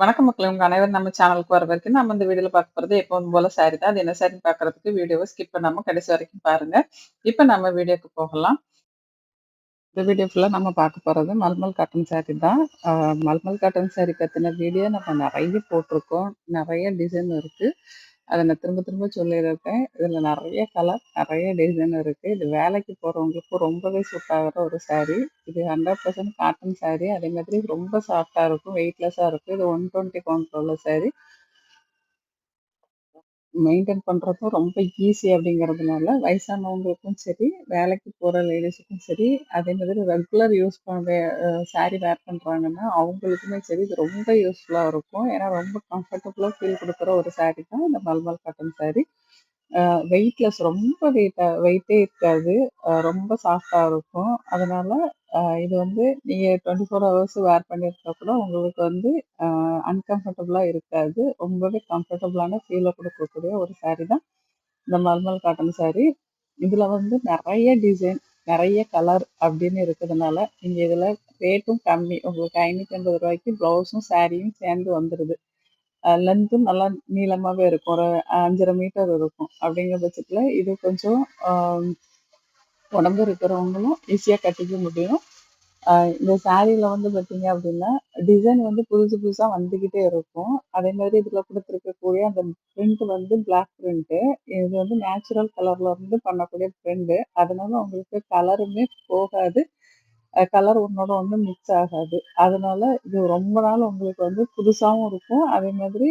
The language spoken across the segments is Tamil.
வணக்கம் மக்கள் உங்க அனைவரும் நம்ம சேனலுக்கு வர வரைக்கும் நம்ம இந்த வீடியோல பார்க்க போறது எப்பவும் போல சாரி தான். அது என்ன சாரின்னு பாக்குறதுக்கு வீடியோவை ஸ்கிப் பண்ணாம கடைசி வரைக்கும் பாருங்க. இப்ப நம்ம வீடியோக்கு போகலாம். இந்த வீடியோ ஃபுல்லா நம்ம பார்க்க போறது மல்மல் காட்டன் சாரி தான். மல்மல் காட்டன் சாரி பத்தின வீடியோ நம்ம நிறைய போட்டிருக்கோம். நிறைய டிசைன் இருக்கு. அதை நான் திரும்ப திரும்ப சொல்லியிருக்கேன். இதுல நிறைய கலர், நிறைய டிசைன் இருக்கு. இது வேலைக்கு போறவங்களுக்கு ரொம்பவே சூட் ஆகிற ஒரு சாரீ இது 100% காட்டன் சாரீ அதே மாதிரி ரொம்ப சாஃப்ட்டா இருக்கும். வெயிட்லெஸ்ஸாக இருக்கும். இது 120 கவுண்ட்ல உள்ள சாரீ மெயின்டெயின் பண்ணுறதும் ரொம்ப ஈஸி அப்படிங்கிறதுனால, வயசானவங்களுக்கும் சரி, வேலைக்கு போகிற லேடிஸுக்கும் சரி, அதே மாதிரி ரெகுலர் யூஸ் பண்ண சாரீ வேர் பண்ணுறாங்கன்னா அவங்களுக்குமே சரி இது ரொம்ப யூஸ்ஃபுல்லாக இருக்கும். ஏன்னா ரொம்ப கம்ஃபர்டபுளாக ஃபீல் கொடுக்குற ஒரு சாரீ தான் இந்த மல்மல் காட்டன் சாரீ வெயிட்லெஸ் ரொம்ப வெயிட்டாக வெயிட்டே இருக்காது. ரொம்ப சாஃப்டாக இருக்கும். அதனால இது வந்து நீங்கள் டுவெண்ட்டி ஃபோர் ஹவர்ஸ் வேர் பண்ணியிருந்தா கூட உங்களுக்கு வந்து அன்கம்ஃபர்டபுளாக இருக்காது. ரொம்பவே கம்ஃபர்டபுளான ஃபீலை கொடுக்கக்கூடிய ஒரு சாரீ தான் இந்த மல்மல் காட்டன் சாரீ இதில் வந்து நிறைய டிசைன், நிறைய கலர் அப்படின்னு இருக்கிறதுனால, நீங்கள் இதில் ரேட்டும் கம்மி. உங்களுக்கு ஐநூற்றி ஐம்பது ரூபாய்க்கு ப்ளவுஸும், சாரியும் சேர்ந்து வந்துடுது லென்த்தும் நல்லா நீளமாகவே இருக்கும். ஒரு 5 1/2 மீட்டர் இருக்கும். அப்படிங்கிற பட்சத்தில் இது கொஞ்சம் உடம்பு இருக்கிறவங்களும் ஈஸியாக கட்டிக்க முடியும். இந்த சாரியில் வந்து பார்த்தீங்க அப்படின்னா, டிசைன் வந்து புதுசு புதுசாக வந்துக்கிட்டே இருக்கும். அதே மாதிரி இதில் கொடுத்துருக்கக்கூடிய அந்த பிரிண்ட் வந்து பிளாக் பிரிண்ட்டு. இது வந்து நேச்சுரல் கலரில் இருந்து பண்ணக்கூடிய பிரிண்ட்டு அதனால உங்களுக்கு கலருமே போகாது. கலர் ஒண்ணோட ஒண்ணு மிக்ஸ் ஆகாது. அதனால இது ரொம்ப நாள் உங்களுக்கு வந்து புதுசாகவும் இருக்கும். அதே மாதிரி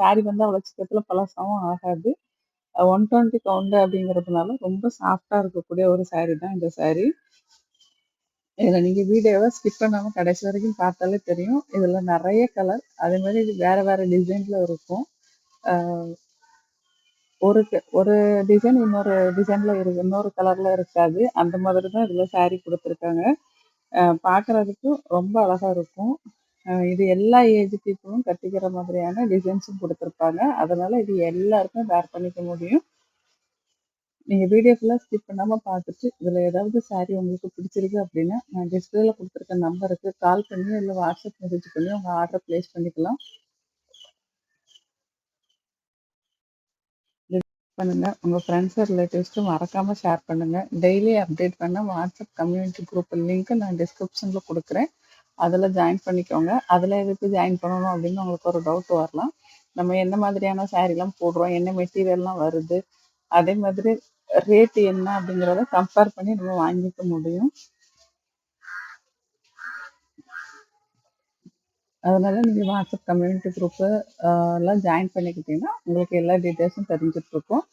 சாரி வந்து அவ்வளோ சிக்கத்தில் பழசாவும் ஆகாது. அ 120 கவுண்ட் அப்படிங்கிறதுனால ரொம்ப சாஃப்டாக இருக்கக்கூடிய ஒரு சாரி தான் இந்த சாரி. இதில் நீங்க வீடியோவை ஸ்கிப் பண்ணாம கடைசி வரைக்கும் பார்த்தாலே தெரியும். இதில் நிறைய கலர், அதே மாதிரி இது வேற வேற டிசைன்ல இருக்கும். ஒரு ஒரு டிசைன் இன்னொரு டிசைனில் இரு இன்னொரு கலரில் இருக்காது. அந்த மாதிரி தான் இதில் சாரி கொடுத்துருக்காங்க பார்க்குறதுக்கும் ரொம்ப அழகா இருக்கும். இது எல்லா ஏஜ் பீப்புளும் கட்டிக்கிற மாதிரியான டிசைன்ஸும் கொடுத்துருப்பாங்க அதனால இது எல்லாருக்கும் வேர் பண்ணிக்க முடியும். நீங்கள் வீடியோ ஃபுல்லாக ஸ்கிப் பண்ணாமல் பார்த்துட்டு, இதில் ஏதாவது சாரி உங்களுக்கு பிடிச்சிருக்கு அப்படின்னா, நான் டிஸ்பிளேல கொடுத்துருக்க நம்பருக்கு கால் பண்ணி இல்லை வாட்ஸ்அப் மெசேஜ் பண்ணி உங்கள் ஆர்டர் பிளேஸ் பண்ணிக்கலாம். பண்ணுங்கள் உங்கள் ஃப்ரெண்ட்ஸ், ரிலேட்டிவ்ஸ்க்கும் மறக்காமல் ஷேர் பண்ணுங்க. டெய்லி அப்டேட் பண்ண வாட்ஸ்அப் கம்யூனிட்டி குரூப் லிங்க்கு நான் டிஸ்கிரிப்ஷனில் கொடுக்குறேன் அதில் ஜாயின் பண்ணிக்கோங்க. அதில் எதுக்கு ஜாயின் பண்ணணும் அப்படின்னு உங்களுக்கு ஒரு டவுட் வரலாம். நம்ம என்ன மாதிரியான சாரீலாம் போடுறோம், என்ன மெட்டீரியல்லாம் வருது, அதே மாதிரி ரேட் என்ன அப்படிங்கிறத கம்பேர் பண்ணி நம்ம வாங்கிக்க முடியும். அதனால நீங்க வாட்ஸ்அப் கம்யூனிட்டி குரூப்பு எல்லாம் ஜாயின் பண்ணிக்கிட்டீங்கன்னா, உங்களுக்கு எல்லா டீட்டெயில்ஸும் தெரிஞ்சுட்ருக்கும்.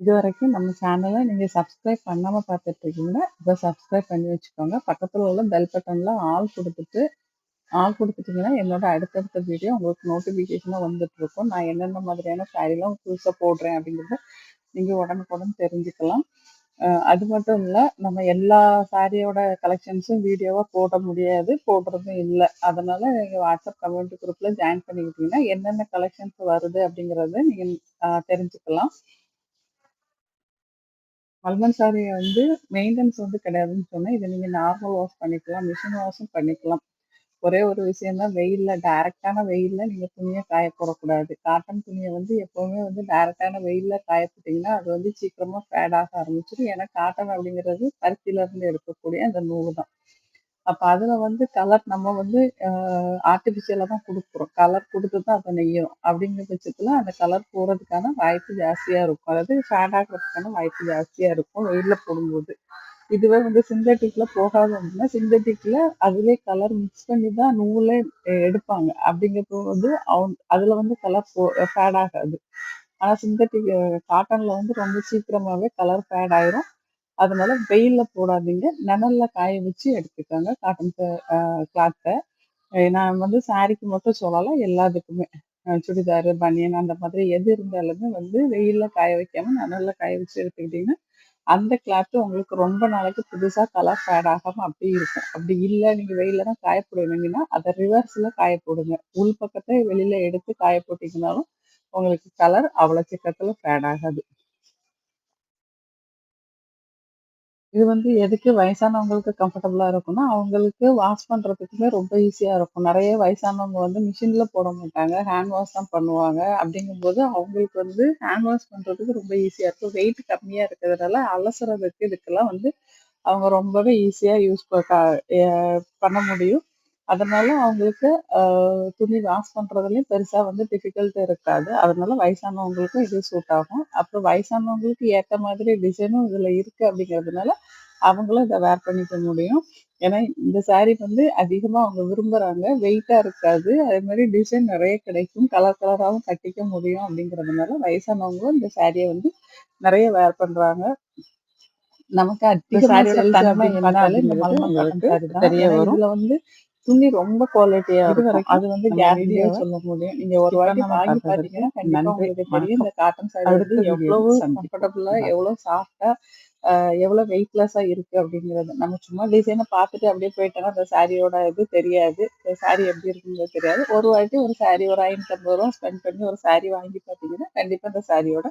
இதுவரைக்கும் நம்ம சேனலை நீங்கள் சப்ஸ்கிரைப் பண்ணாமல் பார்த்துட்டு இருக்கீங்கன்னா, இப்ப சப்ஸ்கிரைப் பண்ணி வச்சுக்கோங்க. பக்கத்தில் உள்ள பெல் பட்டனில் ஆல் கொடுத்துட்டு ஆல் குடுத்துட்டீங்கன்னா, என்னோட அடுத்தடுத்த வீடியோ உங்களுக்கு நோட்டிஃபிகேஷனாக வந்துட்டுருக்கும். நான் என்னென்ன மாதிரியான சாரிலாம் புதுசாக போடுறேன் அப்படிங்கிறத நீங்கள் உடனுக்குடன் தெரிஞ்சுக்கலாம். அது மட்டும் இல்லை நம்ம எல்லா சாரியோட கலெக்ஷன்ஸும் வீடியோவாக போட முடியாது. போடுறதும் இல்லை அதனால நீங்கள் வாட்ஸ்அப் கம்யூனிட்டி குரூப்பில் ஜாயின் பண்ணிக்கிட்டீங்கன்னா, என்னென்ன கலெக்ஷன்ஸ் வருது அப்படிங்கிறத நீங்கள் தெரிஞ்சுக்கலாம். மல்மன் சாரிய வந்து மெயின்டெனன்ஸ் வந்து கிடையாதுன்னு சொன்னேன். இதை நீங்க நார்மல் வாஷ் பண்ணிக்கலாம். மிஷின் வாஷும் பண்ணிக்கலாம். ஒரே ஒரு விஷயம் தான் வெயில்ல டைரக்ட்டான வெயில்ல நீங்க துணியை காய போடக்கூடாது. காட்டன் துணியை வந்து எப்பவுமே வந்து டைரக்ட்டான வெயில்ல காய போட்டீங்கன்னா, அது வந்து சீக்கிரமா ஃபேட் ஆக ஆரம்பிச்சிடும் ஏன்னா காட்டன் அப்படிங்கிறது பருத்தியிலருந்து எடுக்கக்கூடிய அந்த நூல் தான். அப்ப அதுல வந்து கலர் நம்ம வந்து ஆர்டிஃபிஷியலாக தான் கொடுக்குறோம் கலர் கொடுத்து தான் அதை நெய்யும் அப்படிங்கிற பட்சத்தில் அந்த கலர் போறதுக்கான வாய்ப்பு ஜாஸ்தியா இருக்கும். அதாவது ஃபேட் ஆகிறதுக்கான வாய்ப்பு ஜாஸ்தியா இருக்கும் வெயிலில் போடும்போது. இதுவே வந்து சிந்தெடிக்ல போகாது அப்படின்னா, சிந்தெடிக்ல அதிலே கலர் மிக்ஸ் பண்ணி தான் நூலே எடுப்பாங்க. அப்படிங்கிறப்போ வந்து அவங்க அதுல வந்து கலர் போ ஃபேட் ஆகாது. ஆனா சிந்தட்டிக் காட்டன்ல வந்து ரொம்ப சீக்கிரமாவே கலர் ஃபேட் ஆயிரும். அதனால வெயில்ல போடாதீங்க. நிழல்ல காய வச்சு எடுத்துக்கோங்க காட்டன் கிளாத்தை நான் வந்து சாரிக்கு மட்டும் சொல்லலாம் எல்லாத்துக்குமே. சுடிதாரு, பனியன் அந்த மாதிரி எது இருந்தாலுமே வந்து வெயில்ல காய வைக்காம நிழல்ல காய வச்சு எடுத்துக்கிட்டீங்கன்னா, அந்த கிளாத்து உங்களுக்கு ரொம்ப நாளைக்கு புதுசா கலர் ஃபேட் ஆகாம அப்படியே இருக்கும். அப்படி இல்லை நீங்க வெயில்ல தான் காய போடுவீங்கன்னா, அதை ரிவர்ஸ்ல காய போடுங்க. உள் பக்கத்தை வெளியில எடுத்து காய போட்டீங்கனாலும், உங்களுக்கு கலர் அவ்வளோ சீக்கிரத்தில ஃபேட் ஆகாது. இது வந்து எதுக்கு வயசானவங்களுக்கு கம்ஃபர்டபுளா இருக்கும்னா, அவங்களுக்கு வாஷ் பண்றதுக்குமே ரொம்ப ஈஸியா இருக்கும். நிறைய வயசானவங்க வந்து மிஷின்ல போட மாட்டாங்க. ஹேண்ட் வாஷ் தான் பண்ணுவாங்க. அப்படிங்கும்போது அவங்களுக்கு வந்து ஹேண்ட் வாஷ் பண்றதுக்கு ரொம்ப ஈஸியா இருக்கும். வெயிட் கம்மியா இருக்கிறதுனால அலசுறதுக்கு இதுக்கெல்லாம் வந்து அவங்க ரொம்பவே ஈஸியா யூஸ் ப க பண்ண முடியும். அதனால அவங்களுக்கு துணி வாஷ் பண்றதுலயும் பெருசா வந்து டிஃபிகல்ட் இருக்காது. அதனால வயசானவங்களுக்கும் இது சூட் ஆகும். அப்புறம் வயசானவங்களுக்கு ஏத்த மாதிரி டிசைனும் இதுல இருக்கு அப்படிங்கிறதுனால, அவங்களும் இத வேர் பண்ணிக்க முடியும். ஏன்னா, இந்த சாரி வந்து அதிகமா அவங்க விரும்புறாங்க. வெயிட்டா இருக்காது. அதே மாரி டிசைன் நெறைய கிடைக்கும். கலர் கலராவும் கட்டிக்க முடியும் அப்படிங்கிறதுனால, வயசானவங்களும் இந்த சாரிய வந்து நெறைய வேர் பண்றாங்க. நமக்கு அதிகமா சாரியோட தன்மை அப்படின்னு என்ன பார்த்தாலே இந்த அப்படிங்கிறது மல்மல் காட்டன் உங்களுக்கு சாரி தான். தெரிய வரும். இதுல வந்து துணி ரொம்ப குவாலிட்டியா இருக்கும். அது வந்து கேரண்டியா சொல்ல முடியும். நீங்க ஒரு வாட்டி வாங்கி பார்த்தீங்கன்னா, கண்டிப்பா. உங்களுக்கு தெரியும். இந்த காட்டன் சாரி எவ்வளவு. கம்ஃபர்டபுளா. எவ்வளவு சாஃப்ட்டா, அ எவ்வளவு வெயிட்லெஸ்ஸா இருக்கு அப்படிங்கிறது. நம்ம சும்மா டிசைன பார்த்துட்டு அப்படியே போயிட்டோம்னா, அந்த சாரியோட இது தெரியாது. இந்த சாரி எப்படி இருக்குங்கிறது தெரியாது. ஒரு வாட்டி ஒரு சாரி ஒரு ரூ. 550 ஸ்பெண்ட் பண்ணி ஒரு சாரி வாங்கி பார்த்தீங்கன்னா, கண்டிப்பா இந்த சாரியோட